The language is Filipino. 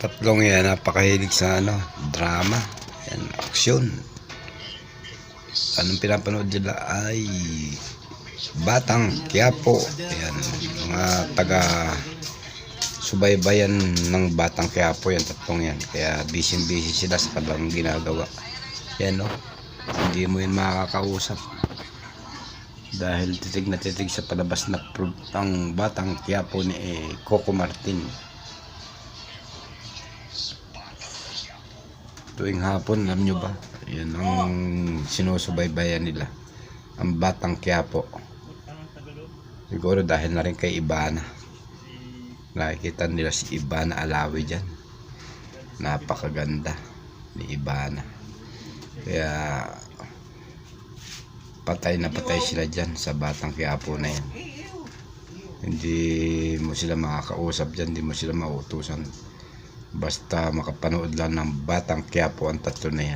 tatlong yan, napakahilig sa ano, drama. Yan, aksyon. Anong pinapanood nila ay Batang Quiapo. Yan, mga taga subaybayan ng Batang Quiapo yan, tatlong yan. Kaya busy-busy sila sa kanilang ginagawa. Yan no, hindi mo yun makakausap. Dahil titig na titig sa palabas na ng Batang Quiapo ni eh, Coco Martin. Tuwing hapon, alam nyo ba? Yan ang sinusubaybayan nila. Ang Batang Quiapo. Siguro dahil na rin kay Ibana. Nakikita nila si Ibana Alawi dyan. Napakaganda ni Ibana. Kaya patay na patay sila dyan sa Batang Quiapo na yan. Hindi mo sila makakausap dyan, hindi mo sila mautusan. Basta makapanood lang ng Batang Quiapo ang tatlo na yan.